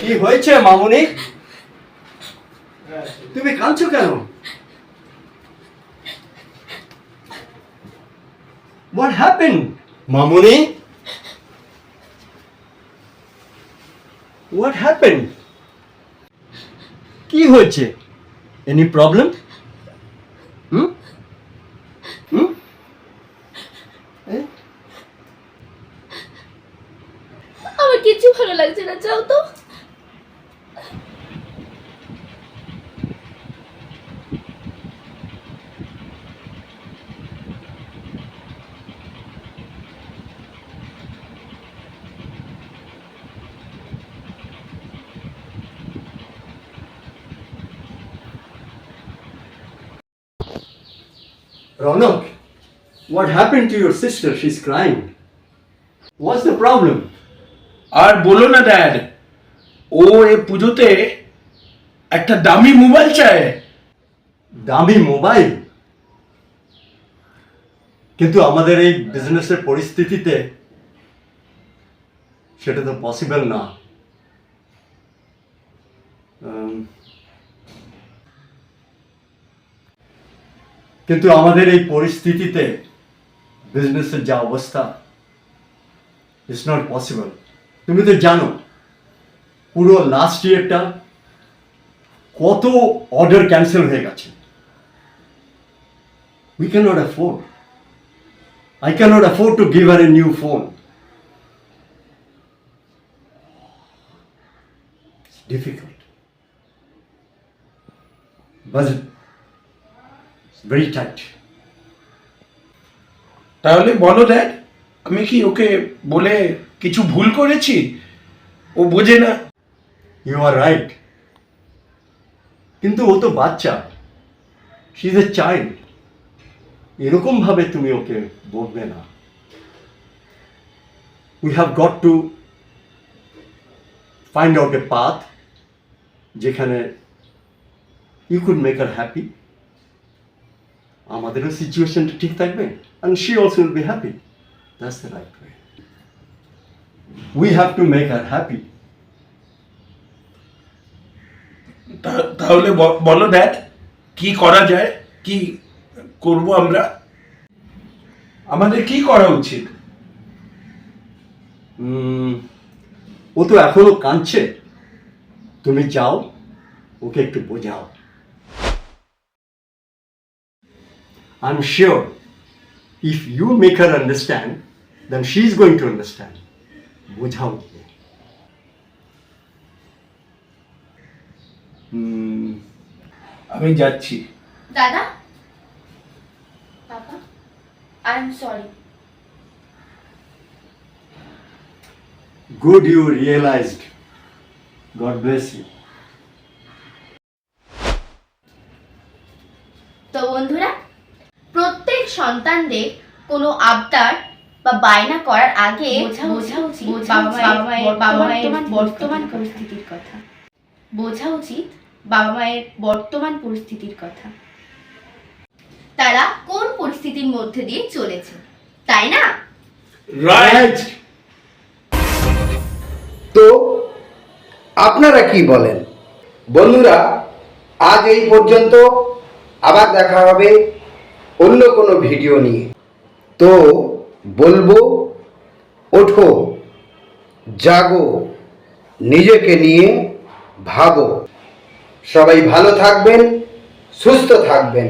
কি হয়েছে মামুনি? তুমি কাঁদছো কেন? What happened, Mamuni? What happened? কি হয়েছে? Any problem hmm hmm Eh? আমার কিছু ভালো লাগছে না যাও তো Ronak, what happened to your sister? She's crying. What's the problem? আর বলো না ড্যাড ও এ পুজোতে একটা দামি মোবাইল চায় দামি মোবাইল কিন্তু আমাদের এই বিজনেসের পরিস্থিতিতে সেটা তো পসিবল না কিন্তু আমাদের এই পরিস্থিতিতে বিজনেসের যা অবস্থা ইটস নট পসিবল তুমি তো জানো, পুরো লাস্ট ইয়ারটা কত অর্ডার ক্যান্সেল হয়ে গেছে। We can not afford I can not afford to give her a new phone difficult budget very tight. তাহলে বলো ড্যাড আমি কি ওকে বলে কিছু ভুল করেছি? ও বোঝে না। You are right. কিন্তু ও তো বাচ্চা। শি ইজ এ চাইল্ড এরকম ভাবে তুমি ওকে বলবে না। We have got to find out a path যেখানে you could make her happy আমাদেরও সিচুয়েশনটা ঠিক থাকবে and she also will be happy that's the right way we have to make her happy তাহলে বলো ড্যাড কি করা যায় কি করব আমরা? আমাদের কি করা উচিত? ও তো এখনও কাঁদছে। তুমি যাও ওকে একটু বোঝাও। I am sure if you make her understand then she is going to understand বোঝাও গিয়ে উম, আমি যাচ্ছি দাদা বাবা I am sorry good you realized god bless you তো বন্ধুরা প্রত্যেক সন্তানদের কোনো আবদার বা বায়না করার আগে বোঝা উচিত বাবা মায়ের বর্তমান পরিস্থিতির কথা। বোঝা উচিত বাবা মায়ের বর্তমান পরিস্থিতির কথা। তারা কোন পরিস্থিতির মধ্যে দিয়ে চলেছে তাই না? রাইট। তো আপনারা কি বলেন? বন্ধুরা আজ এই পর্যন্ত। আবার দেখা হবে অন্য কোনো ভিডিও নিয়ে। তো বলব, ওঠো, জাগো, নিজেকে নিয়ে ভাবো সবাই ভালো থাকবেন, সুস্থ থাকবেন।